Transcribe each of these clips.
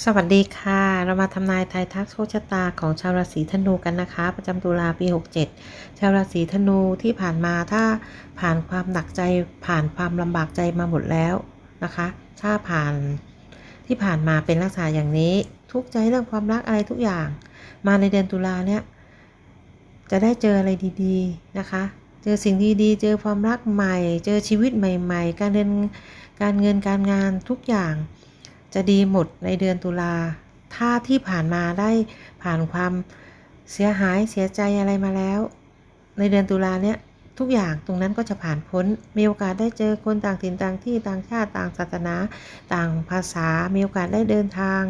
สวัสดีค่ะ เรามาทำนายทายทักโชคชะตาของชาวราศีธนูกันนะคะ ประจำตุลาปี 67 ชาวราศีธนูที่ผ่านมาถ้าผ่านความหนักใจผ่านความลำบากใจมาหมดแล้วนะคะ ถ้าผ่านที่ผ่านมาเป็นลักษณะอย่างนี้ ทุกใจเรื่องความรักอะไรทุกอย่าง มาในเดือนตุลาเนี่ยจะได้เจออะไรดีๆนะคะ เจอสิ่งดีๆ เจอความรักใหม่ เจอชีวิตใหม่ ๆ การเงินการเงินการงานทุกอย่าง จะดีหมดในเดือนตุลา ถ้าที่ผ่านมาได้ผ่านความเสียหายเสียใจอะไรมาแล้ว ในเดือนตุลาเนี้ยทุกอย่างตรงนั้นก็จะผ่านพ้น มีโอกาสได้เจอคนต่างถิ่นต่างที่ต่างชาติต่างศาสนา ต่างภาษา มีโอกาสได้เดินทาง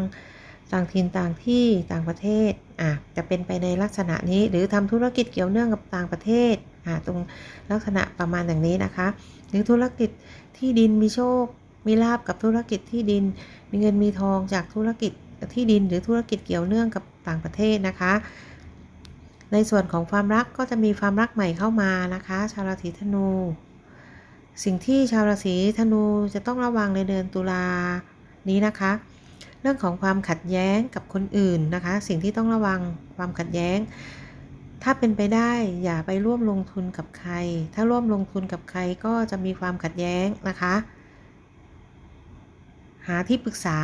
ต่างถิ่นต่างที่ต่างประเทศอะจะเป็นไปในลักษณะนี้หรือทำธุรกิจเกี่ยวเนื่องกับต่างประเทศอะตรงลักษณะประมาณอย่างนี้นะคะ หรือธุรกิจที่ดินมีโชค มีลาบกับธุรกิจที่ดิน มีเงินมีทองจากธุรกิจที่ดินหรือธุรกิจเกี่ยวเนื่องกับต่างประเทศนะคะ ในส่วนของความรักก็จะมีความรักใหม่เข้ามานะคะ ชาวราศีธนู สิ่งที่ชาวราศีธนูจะต้องระวังในเดือนตุลานี้นะคะ เรื่องของความขัดแย้งกับคนอื่นนะคะ สิ่งที่ต้องระวังความขัดแย้ง ถ้าเป็นไปได้อย่าไปร่วมลงทุนกับใคร ถ้าร่วมลงทุนกับใครก็จะมีความขัดแย้งนะคะ หาที่ปรึกษา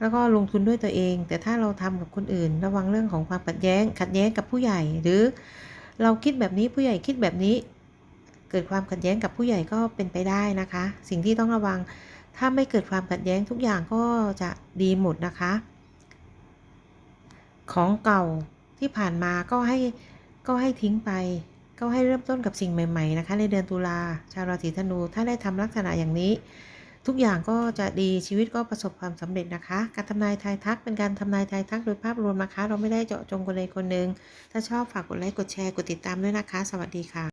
แล้วก็ลงทุนด้วยตัวเอง แต่ถ้าเราทำกับคนอื่น ระวังเรื่องของความขัดแย้ง ขัดแย้งกับผู้ใหญ่ หรือเราคิดแบบนี้ผู้ใหญ่คิดแบบนี้ เกิดความขัดแย้งกับผู้ใหญ่ก็เป็นไปได้นะคะ สิ่งที่ต้องระวัง ถ้าไม่เกิดความขัดแย้งทุกอย่างก็จะดีหมดนะคะ ของเก่าที่ผ่านมาก็ให้ก็ให้ทิ้งไป ก็ให้เริ่มต้นกับสิ่งใหม่ ๆ นะคะ ในเดือนตุลาชาวราศีธนูถ้าได้ทำลักษณะอย่างนี้ ทุกอย่างก็จะดีชีวิตก็ประสบความสำเร็จนะคะ การทำนายทายทักเป็นการทำนายทายทักโดยภาพรวมนะคะ เราไม่ได้เจาะจงคนใดคนหนึ่งถ้าชอบฝากกดไลค์กดแชร์กดติดตามด้วยนะคะ สวัสดีค่ะ